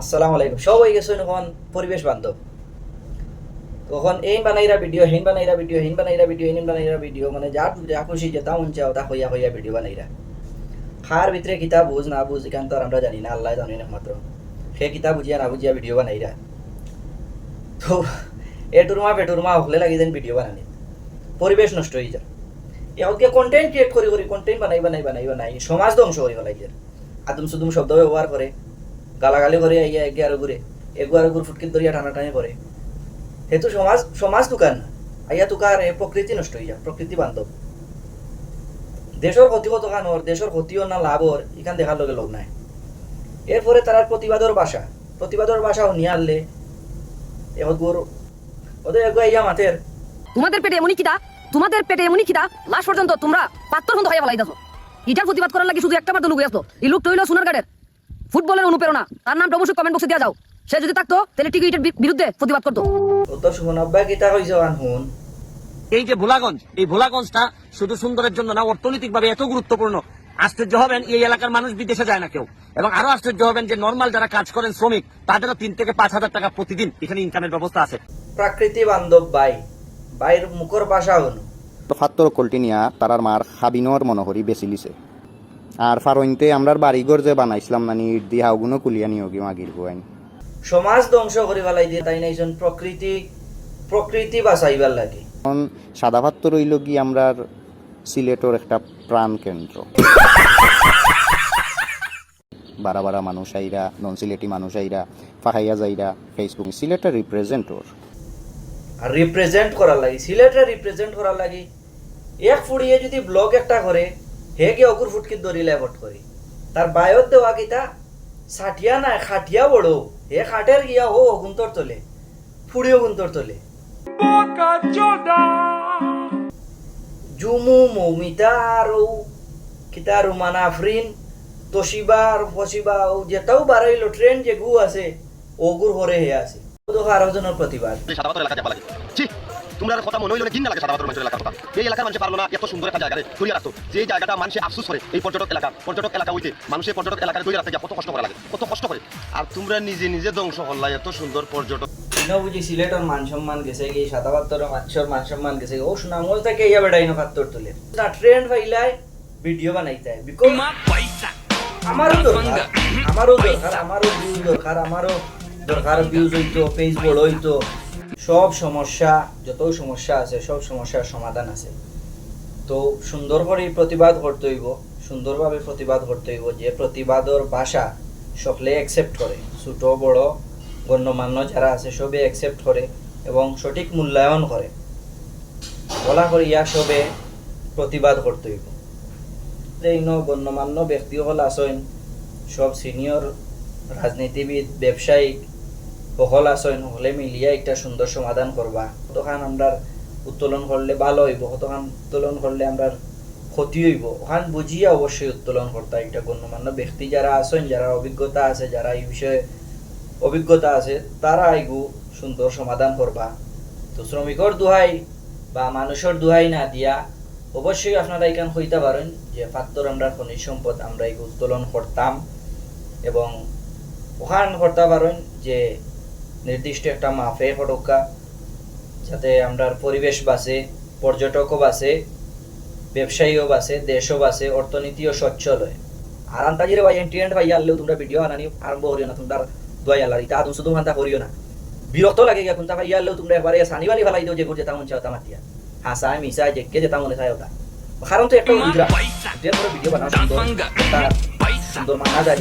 আসসালামু আলাইকুম। সব হয়ে গেছে এখন পরিবেশ বান্ধব। তখন এই বানাইরা ভিডিও হিন বানাইরা ভিডিও হিন বানাইরা ভিডিও হিন বানাইরা ভিডিও মানে যা যা খুশি যেটা মন চাও তা হইয়া হইয়া ভিডিও বানাইরা। খার ভিতরে কিতা বুঝ না বুঝ এখান তো আমরা জানি না, আল্লাহ জানি না মাত্র সে কিতা বুঝিয়া না বুঝিয়া ভিডিও বানাইরা। তো এটুরমা পেটুরমা হলে লাগি যেন ভিডিও বানানি পরিবেশ নষ্ট হয়ে যায়। ইয়াকে কন্টেন্ট ক্রিয়েট করি করি কন্টেন্ট বানাই বানাই বানাই বানাই, সমাজ ধ্বংস করি লাগে আদম সুদুম শব্দ ব্যবহার করে গালাগালি করে আইয়া একে আর ঘুরে, এগু আর ঘুর ফুটকিত ধরিয়া টানাটানি করে হেতু সমাজ সমাজ দোকান আইয়া তুকার প্রকৃতি নষ্ট হইয়া, প্রকৃতি বান্ধব। দেশের ক্ষতি কত খানোর দেশের ক্ষতিও না লাভর এখান দেখার লগে লোক নাই। এরপরে তার প্রতিবাদর ভাষা প্রতিবাদর ভাষা নিয়ে আনলে এখন ওদের আইয়া মাথের তোমাদের পেটে এমনই কিটা তোমাদের পেটে এমনই কিটা লাস্ট পর্যন্ত তোমরা পাত্তর বন্ধ হয়ে ফেলাই দেখো ইটার প্রতিবাদ করার লাগে শুধু একটা তো লুকুই আসতো এই লোক তৈল সোনার গাড়ের ফুটবলের অনুপ্রেরণা। তার নামটা অবশ্যই কমেন্ট বক্সে দেওয়া যাও। সে যদি থাকতো তাহলে টিকিটের বিরুদ্ধে প্রতিবাদ করতো। তো শুন আব্বা কিতা হইছে আন এই যে ভোলাগঞ্জ এই ভোলাগঞ্জটা শুধু সুন্দরের জন্য না অর্থনৈতিকভাবে এত গুরুত্বপূর্ণ। আশ্চর্য হবেন এই এলাকার মানুষ বিদেশে যায় না কেউ। এবং আরও আশ্চর্য হবেন যে নর্মাল যারা কাজ করেন শ্রমিক তাদেরও তিন থেকে পাঁচ হাজার টাকা প্রতিদিন এখানে ইনকামের ব্যবস্থা আছে। প্রাকৃতি বান্ধব বাই। বাইর মুখর ভাষা হন। ফাত্তর কল্টি নিয়া তারার মার হাবিনর মনোহরি বেশি লিছে। আর ফারইনতে আমরার বাড়িঘর যে বানাইছিলাম নানি ইট দিয়ে হাউগুনো কুলিয়া নিয়োগ মাগির গোয়াইন। সমাজ ধ্বংস করে ফেলাই দিয়ে তাই নাইজন প্রকৃতি প্রকৃতি বাঁচাইবার লাগে। এখন সাদা ফাত্তর হইল কি আমরার সিলেটর একটা প্রাণ কেন্দ্র। বারা বারা মানুষ আইরা নন সিলেটি মানুষ আইরা ফাহাইয়া যাইরা ফেসবুক সিলেটের রিপ্রেজেন্টর আর রিপ্রেজেন্ট করার লাগে সিলেটে রিপ্রেজেন্ট করার লাগে। এক ফুড়িয়ে যদি ব্লগ একটা করে হে কে অকুর ফুটকিত ধরিলে ভোট করি তার বায়ত দেওয়া কিতা ষাটিয়া না খাটিয়া বড় হে খাটের গিয়া হো অগুন্তর তোলে ফুড়িও গুন্তর তোলে জুমু মৌমিতা আর কিতা রুমানা আফরিন তোশিবা আর ফসিবা ও যেটাও বাড়াইলো ট্রেন যে গু আছে ওগুর হরে হে আছে ও আরও জনের প্রতিবাদ তোমরা কথা মনে হইলে ঘিন লাগে সাদাপাতর মানুষের এলাকার কথা। এই এলাকার মানুষ পারল না এত সুন্দর একটা জায়গায় তৈরি রাখতো। যে জায়গাটা মানুষে আফসোস করে এই পর্যটক এলাকা। পর্যটক এলাকা হইতে মানুষের পর্যটক এলাকায় তৈরি রাখতে কত কষ্ট করা লাগে কত কষ্ট করে। আর তোমরা নিজে নিজে ধ্বংস করলাই এত সুন্দর পর্যটক। বুঝি সিলেটর মান সম্মান গেছে কি সাতাবাত্তর মানুষের মান সম্মান গেছে ও সুনামল থেকে ইয়া বেড়াই না ফাত্তর তুলে। না ট্রেন্ড ফাইলাই ভিডিও বানাইতে। বিকজ আমারও দরকার আমারও দরকার আমারও ভিউজ দরকার আমারও দরকার ভিউজ হইতো পেজ বড় হইতো। সব সমস্যা, যত সমস্যা আছে, সব সমস্যার সমাধান আছে। তো সুন্দর করে প্রতিবাদ করতে হইব, সুন্দরভাবে প্রতিবাদ করতে হইব যে প্রতিবাদর ভাষা সকলে অ্যাকসেপ্ট করে। ছোট, বড়, গণ্যমান্য যারা আছে, সবে অ্যাকসেপ্ট করে এবং সঠিক মূল্যায়ন করে। বলা করি ইয়া সবে প্রতিবাদ করতে হইব। এই গণ্যমান্য ব্যক্তি হল আসেন সব সিনিয়র রাজনীতিবিদ, ব্যবসায়িক হল আসেন হলে মিলিয়া একটা সুন্দর সমাধান করবা। তখন আমরা উত্তোলন করলে ভালো হইব তখন উত্তোলন করলে আমরা ক্ষতি হইব। ওখান বুঝিয়া অবশ্যই উত্তোলন করতে। একটা গণ্যমান্য ব্যক্তি। যারা আছেন, যারা অভিজ্ঞতা আছে, যারা এই বিষয়ে অভিজ্ঞতা আছে, তারা এগু সুন্দর সমাধান করবা। তো শ্রমিকর দোহাই বা মানুষের দোহাই না দিয়া অবশ্যই আপনারা এখান হইতে পারেন যে পাত্তর আমরা খনিজ সম্পদ আমরা এগু উত্তোলন করতাম এবং ওখান করতে পারেন যে নির্দিষ্ট একটা মাফে ফটকা যাতে আমরা পরিবেশ বাঁচে পর্যটকও বাঁচে ব্যবসায়ীও বাঁচে দেশও বাঁচে অর্থনীতিও সচ্ছল হয়। আর আন্তাজিরে ভাই এন্টিয়েন্ট ভাই আনলেও তোমরা ভিডিও আনানি আরম্ভ করিও না তোমরা দোয়াই আল্লাহ তা তুমি শুধু হান্তা করিও না। বিরক্ত লাগে গিয়া কোনটা ভাই আনলেও তোমরা এবারে সানি বালি ফেলাই দিও যে গুড় যেতা চাও তা মাতিয়া। হাসায় মিসায় যে কে যেতা মনে চায় ওটা কারণ তো একটা উদ্রা ভিডিও বানাও সুন্দর সুন্দর মানা যায়।